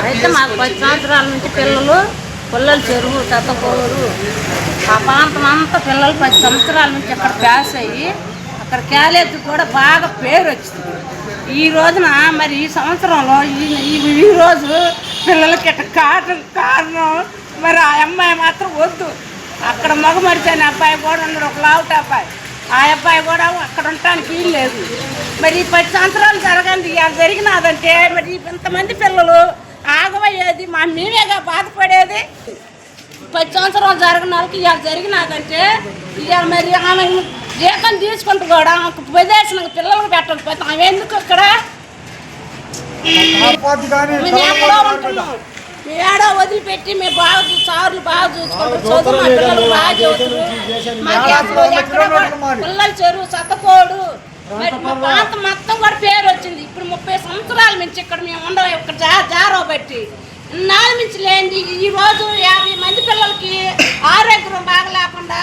అయితే మాకు పది సంవత్సరాల నుంచి పిల్లలు పిల్లలు చెరువు తత్తకోరు ఆ ప్రాంతం అంతా పిల్లలు పది సంవత్సరాల నుంచి అక్కడ ప్యాస్ అయ్యి అక్కడ క్యాలేజ్ కూడా బాగా పేరు వచ్చింది. ఈ రోజున మరి ఈ సంవత్సరంలో ఈ ఈ- రోజు పిల్లలకి అక్కడ కారణం కారణం మరి ఆ అమ్మాయి మాత్రం వద్దు. అక్కడ మగ మరిచని అబ్బాయి కూడా ఉన్నాడు ఒక లావుట అబ్బాయి. ఆ అబ్బాయి కూడా అక్కడ ఉండటానికి వీలు లేదు. మరి ఈ పది సంవత్సరాలు జరగండి ఇవాళ జరిగినదంటే మరి ఇంతమంది పిల్లలు ఆగమయ్యేది మా మేమేగా బాధపడేది? పది సంవత్సరాలు జరగని వాళ్ళకి ఇవాళ జరిగినదంటే ఇవాళ మరి ఆమె జీతం తీసుకుంటూ కూడా ప్రదేశం పిల్లలకు పెట్టకపోతే ఆమె ఎందుకు ఇక్కడ? మేము ఏడో వదిలిపెట్టి మేము బాగా సార్లు బాగా చూసుకుంటాం. చదువు మా పిల్లలు బాగా చదువుతారు పిల్లల చెరువు సత్తకోడు మరి మా ప్రాంతం మొత్తం కూడా పేరు వచ్చింది. ఇప్పుడు ముప్పై సంవత్సరాల నుంచి ఇక్కడ మేము ఉండవు ఇక్కడ జా జారో బట్టి. ఇన్నాళ్ళ నుంచి లేని ఈ రోజు యాభై మంది పిల్లలకి ఆరోగ్యం బాగలేకుండా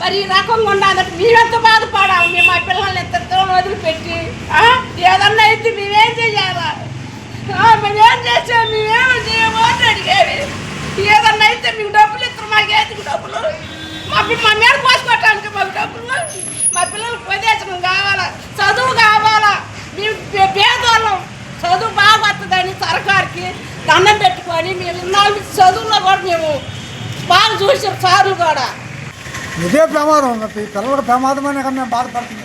మరి ఈ రకంగా ఉండాలంటే మేమెంత బాధపడాలి? మేము మా పిల్లల్ని ఎంతతో వదిలిపెట్టి ఏదన్నా అయితే మేమేం చేయాలా? మేమేం చేసాం? మేమేమో చేయమో అని అడిగేది. ఏదన్నా అయితే మీకు డబ్బులు ఇస్తారు మాకేది డబ్బులు? మా మా మీద పోసుకోవటానికి మాకు డబ్బులు మా పిల్లలకు ప్రదేశం కావాలా చదువు కావాలా మేము పే- పేదవాళ్ళం చదువు బాగా వస్తుందని సర్కార్కి దండం పెట్టుకొని మేము ఇన్నాళ్ళు చదువులో కూడా మేము బాగా చూసాం సార్లు కూడా. ఇదే ప్రమాదం ఉంది పిల్లలకు ప్రమాదమనే కానీ మేము బాధపడుతున్నాం.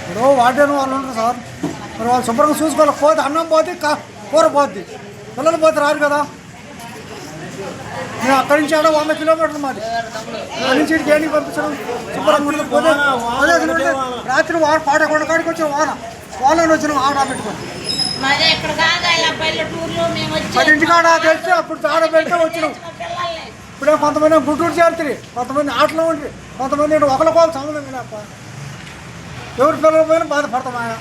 ఇప్పుడు వాడేను వాళ్ళు ఉంటారు సార్. మరి వాళ్ళు శుభ్రంగా చూసుకోవాలి. పోతే అన్నం పోతే కూర పోద్ది. పిల్లలు పోతే రారు కదా. మేము అక్కడి నుంచి ఆడ వంద కిలోమీటర్లు మాది. అక్కడి నుంచి ఏడికి పంపించడం ఉంటుంది పోతే రాత్రి వాన పాడకుండా కాడికి వచ్చిన వాన. వానలో వచ్చిన ఆడ పెట్టుకొని వచ్చి మరి ఇంటికాడ తెలిసి అప్పుడు ఆడ పెడితే వచ్చినాం ఇప్పుడే కొంతమంది గుంటూరు చేరుతుంది కొంతమంది ఆటలో ఉంటుంది కొంతమంది ఒకరి కోళ్ళు సంబంధం లేక ఎవరి పిల్లలు పోయినా బాధపడతాం ఆయన.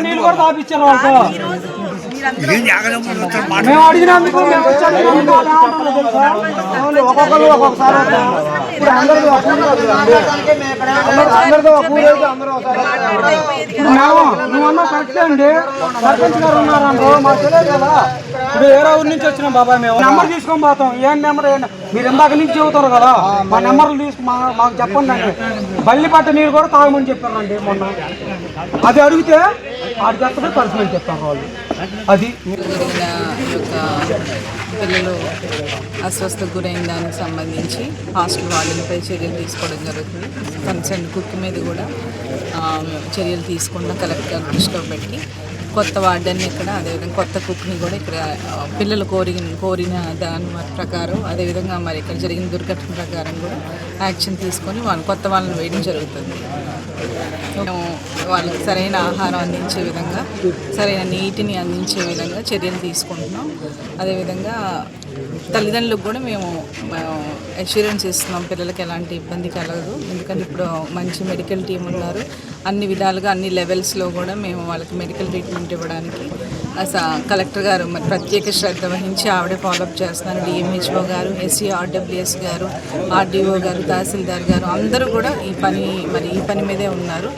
నీళ్ళు కూడా తాపిచ్చారు వాళ్ళతో మేము అడిగినందుకు మేము తెలుసా? ఒక్కొక్కరు ఒక్కొక్కసారి వస్తారు. ఇప్పుడు అందరిది ఒక ఊరు కాదు కదండి. అందరి- అందరిది ఒక ఊరు అయితే అందరూ ఒకసారి వస్తారు. ఇప్పుడు మేము నువ్వు అన్నా కరెక్టే అండి. సర్పంచ్ గారు ఉన్నారంటో మాకు తెలియదు కదా. ఇప్పుడు వేరే ఊరి నుంచి వచ్చినాం బాబాయ్ మేము? నెంబర్ తీసుకొని పోతాం. ఏం నెంబర్ మీరు ఇందాక నుంచి చెబుతారు కదా. మా నెంబర్లు తీసుకు మా- మాకు చెప్పండి అండి బల్లి పట్ట నీరు కూడా తాగమని చెప్పారండి మొన్న. అది అడిగితే ఆడి చేస్తే పర్సనల్ చెప్తారు వాళ్ళు. అది యొక్క పిల్లలు అస్వస్థకు గురైన దానికి సంబంధించి హాస్టల్ వాళ్ళపై చర్యలు తీసుకోవడం జరుగుతుంది. కన్సర్న్ కుక్ మీద కూడా చర్యలు తీసుకున్న కలెక్టర్ దృష్టిలో పెట్టి కొత్త వార్డెన్ ఇక్కడ అదేవిధంగా కొత్త కుక్ని కూడా ఇక్కడ పిల్లలు కోరిన కోరిన దాని ప్రకారం అదేవిధంగా మరి ఇక్కడ జరిగిన దుర్ఘటన ప్రకారం కూడా యాక్షన్ తీసుకొని వాళ్ళు కొత్త వాళ్ళని వేయడం జరుగుతుంది. మేము వాళ్ళకి సరైన ఆహారం అందించే విధంగా సరైన నీటిని అందించే విధంగా చర్యలు తీసుకుంటున్నాం. అదేవిధంగా తల్లిదండ్రులకు కూడా మేము అష్యూరెన్స్ ఇస్తున్నాం పిల్లలకి ఎలాంటి ఇబ్బంది కలగదు. ఎందుకంటే ఇప్పుడు మంచి మెడికల్ టీం ఉన్నారు. అన్ని విధాలుగా అన్ని లెవెల్స్లో కూడా మేము వాళ్ళకి మెడికల్ ట్రీట్మెంట్ ఇవ్వడానికి కలెక్టర్ గారు మరి ప్రత్యేక శ్రద్ధ వహించి ఆవిడే ఫాలోఅప్ చేస్తున్నారు. డిఎంహెచ్ఓ గారు ఎస్సీ ఆర్డబ్ల్యూఎస్ గారు ఆర్డీఓ గారు తహసీల్దార్ గారు అందరూ కూడా ఈ పని మరి ఈ పని మీదే ఉన్నారు.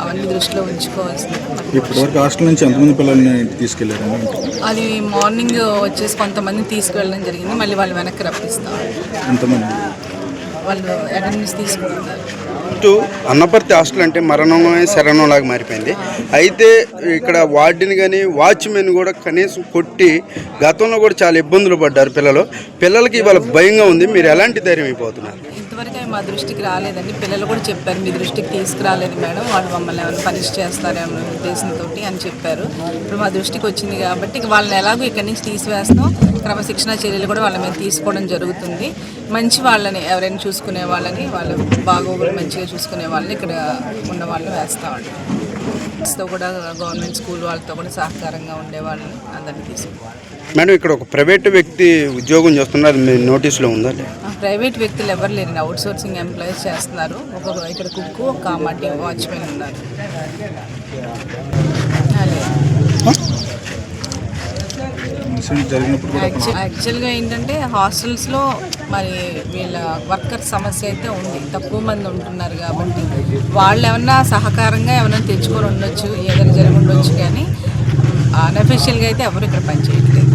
అవన్నీ దృష్టిలో ఉంచుకోవాల్సింది. ఇప్పటివరకు హాస్టల్ నుంచి ఎంతమంది పిల్లల్ని తీసుకెళ్ళారండి? అది మార్నింగ్ వచ్చేసి కొంతమంది తీసుకువెళ్ళడం జరిగింది. మళ్ళీ వాళ్ళు వెనక్కి రప్పిస్తాం ఎంతమంది? వాళ్ళు అటెండెన్స్ తీసుకుంటున్నారు చుట్టూ అన్నపర్తి హాస్టల్ అంటే మరణమే శరణం లాగా మారిపోయింది. అయితే ఇక్కడ వార్డెన్ కానీ వాచ్మెన్ కూడా కనీసం కొట్టి గతంలో కూడా చాలా ఇబ్బందులు పడ్డారు పిల్లలు. పిల్లలకి ఇవాళ భయంగా ఉంది. మీరు ఎలాంటి ధైర్యం అయిపోతున్నారు? ఇంతవరకు అవి మా దృష్టికి రాలేదండి. పిల్లలు కూడా చెప్పారు మీ దృష్టికి తీసుకురాలేదు మేడం వాళ్ళు మమ్మల్ని ఏమైనా పనిష్ చేస్తారేమో ఉద్దేశంతో అని చెప్పారు. ఇప్పుడు మా దృష్టికి వచ్చింది కాబట్టి వాళ్ళని ఎలాగో ఇక్కడి నుంచి తీసివేస్తాం. క్రమశిక్షణ చర్యలు కూడా వాళ్ళ మీద తీసుకోవడం జరుగుతుంది. మంచి వాళ్ళని ఎవరైనా చూసుకునే వాళ్ళని వాళ్ళు బాగోగులు మంచిగా చూసుకునే వాళ్ళని ఇక్కడ ఉన్న వాళ్ళని వేస్తామండి. తో కూడా గవర్నమెంట్ స్కూల్ వాళ్ళతో కూడా సహకారంగా ఉండే వాళ్ళని అందరినీ తీసుకుంటాం మేడం ఇక్కడ ఒక ప్రైవేట్ వ్యక్తి ఉద్యోగం చేస్తున్నారు మీ నోటీసులో ఉందా ప్రైవేట్ వ్యక్తులు ఎవరు లేరండి అవుట్ సోర్సింగ్ ఎంప్లాయీస్ చేస్తున్నారు. ఒక ఇక్కడ కుక్కు ఒక మట్టి వాచ్మెన్ ఉన్నారు. ఆ, జరిగినప్పుడు యాక్చువల్గా ఏంటంటే హాస్టల్స్లో మరి వీళ్ళ వర్కర్ సమస్య అయితే ఉంది. తక్కువ మంది ఉంటున్నారు కాబట్టి వాళ్ళు ఏమన్నా సహకారంగా ఏమైనా తెచ్చుకొని ఉండొచ్చు ఏదైనా జరిగి ఉండొచ్చు కానీ అన్అఫిషియల్గా అయితే ఎవరు ఇక్కడ పనిచేయట్లేదు.